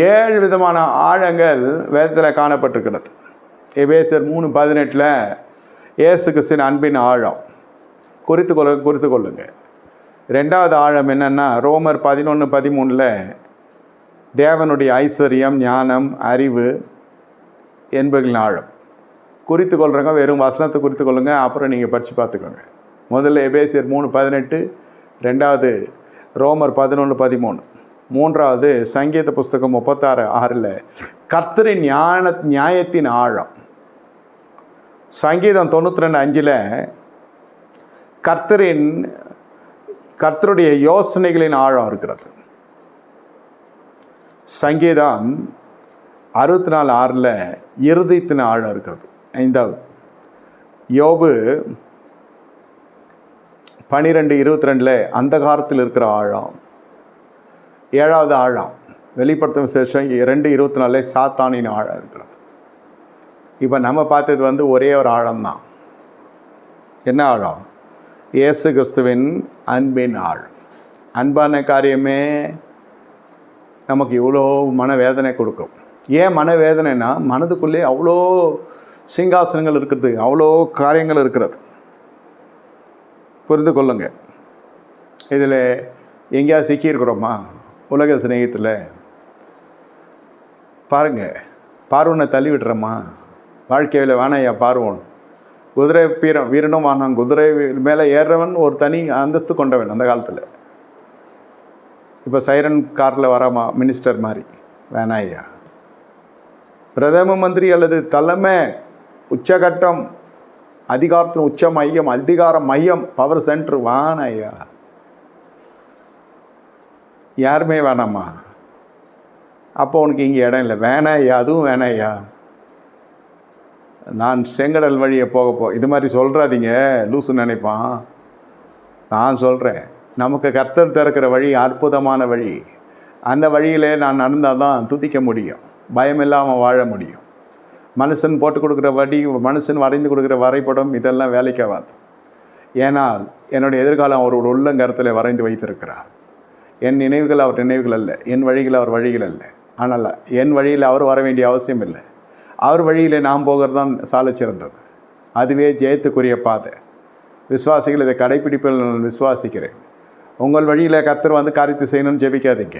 ஏழு விதமான ஆழங்கள் வேதத்தில் காணப்பட்டிருக்கிறது. எபேசர் மூணு பதினெட்டில் இயேசு கிறிஸ்தின் அன்பின் ஆழம். குறித்து கொள்ள குறித்து கொள்ளுங்க. ரெண்டாவது ஆழம் என்னென்னா ரோமர் பதினொன்று பதிமூணில் தேவனுடைய ஐஸ்வர்யம் ஞானம் அறிவு என்பதின் ஆழம். குறித்து கொள்கிறவங்க வெறும் வசனத்தை குறித்து கொள்ளுங்க அப்புறம் நீங்கள் படித்து பார்த்துக்கோங்க. முதல்ல எபேசியர் மூணு பதினெட்டு ரெண்டாவது ரோமர் பதினொன்று பதிமூணு. மூன்றாவது சங்கீத புஸ்தகம் முப்பத்தாறு ஆறில் கர்த்தரின் ஞான நியாயத்தின் ஆழம். சங்கீதம் தொண்ணூற்றி ரெண்டு அஞ்சில் கர்த்தரின் கர்த்தருடைய யோசனைகளின் ஆழம் இருக்கிறது. சங்கீதம் அறுபத்தி நாலு ஆறில் இருதயத்தின் ஆழம் இருக்கிறது. ஐந்தாவது யோபு பனிரெண்டு இருபத்தி ரெண்டில் அந்த காலத்தில் இருக்கிற ஆழம். ஏழாவது ஆழம் வெளிப்படுத்தும் விசேஷம் ரெண்டு இருபத்தி நாலு சாத்தானின் ஆழம் இருக்கிறது. இப்போ நம்ம பார்த்தது வந்து ஒரே ஒரு ஆழம்தான். என்ன ஆழம்? இயேசு கிறிஸ்துவின் அன்பின் ஆழம். அன்பான காரியமே நமக்கு இவ்வளோ மனவேதனை கொடுக்கும். ஏன் மனவேதனைனா மனதுக்குள்ளே அவ்வளோ சிங்காசனங்கள் இருக்கிறது அவ்வளோ காரியங்கள் இருக்கிறது. புரிந்து கொள்ளுங்க. இதில் எங்கேயாவது சிக்கியிருக்கிறோமா? உலக சிநேகத்தில் பாருங்கள் பார்வனை தள்ளி விடுறோமா வாழ்க்கையில் வேணாயா பார்வன். குதிரை வீரன் வீரனும் வானான். குதிரை மேலே ஏறுறவன் ஒரு தனி அந்தஸ்து கொண்டவன் அந்த காலத்தில். இப்போ சைரன் காரில் வராமா மினிஸ்டர் மாதிரி. வேணாய்யா பிரதம மந்திரி அல்லது தலைமை உச்சகட்டம் அதிகாரத்தின் உச்ச மையம் அதிகார மையம் பவர் சென்டர் வேணாய்யா யாருமே வேணாமா அப்போ உனக்கு இங்கே இடம் இல்லை. வேணாய்யா அதுவும் வேணாயா நான் செங்கடல் வழியை போக போ இது மாதிரி சொல்கிறாதீங்க லூசு நினைப்பான். நான் சொல்கிறேன் நமக்கு கர்த்தர் திறக்கிற வழி அற்புதமான வழி. அந்த வழியிலே நான் நடந்தால் தான் துதிக்க முடியும். பயம் இல்லாமல் வாழ முடியும். மனுஷன் போட்டு கொடுக்குற வடி மனுஷன் வரைந்து கொடுக்குற வரைபடம் இதெல்லாம் வேலைக்காகாது. ஏன்னால் என்னுடைய எதிர்காலம் அவரோட உள்ளங்கரத்தில் வரைந்து வைத்திருக்கிறார். என் நினைவுகள் அவர் நினைவுகள் அல்ல என் வழிகள் அவர் வழிகள் அல்ல. ஆனால் என் வழியில் அவர் வர வேண்டிய அவசியம் இல்லை. அவர் வழியில் நாம் போகிறது தான் சாலை சிறந்தது. அதுவே ஜெயத்துக்குரிய பாதை. விசுவாசிகள் இதை கடைப்பிடிப்பில் நான் விசுவாசிக்கிறேன். உங்கள் வழியில் கத்தர் வந்து காரியத்தை செய்யணும்னு ஜெபிக்காதீங்க.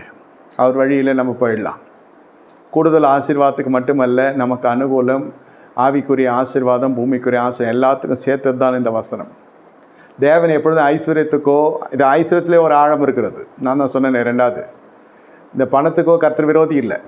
அவர் வழியில் நம்ம போயிடலாம். கூடுதல் ஆசீர்வாதத்துக்கு மட்டுமல்ல நமக்கு அனுகூலம் ஆவிக்குரிய ஆசீர்வாதம் பூமிக்குரிய ஆசை எல்லாத்துக்கும் சேர்த்தது தான் இந்த வசனம். தேவன் எப்பொழுதும் ஐஸ்வர்யத்துக்கோ இது ஐஸ்வர்யத்திலே ஒரு ஆழம் இருக்கிறது. நான் தான் சொன்னேன் ரெண்டாவது. இந்த பணத்துக்கோ கர்த்தர் விரோதி இல்லை.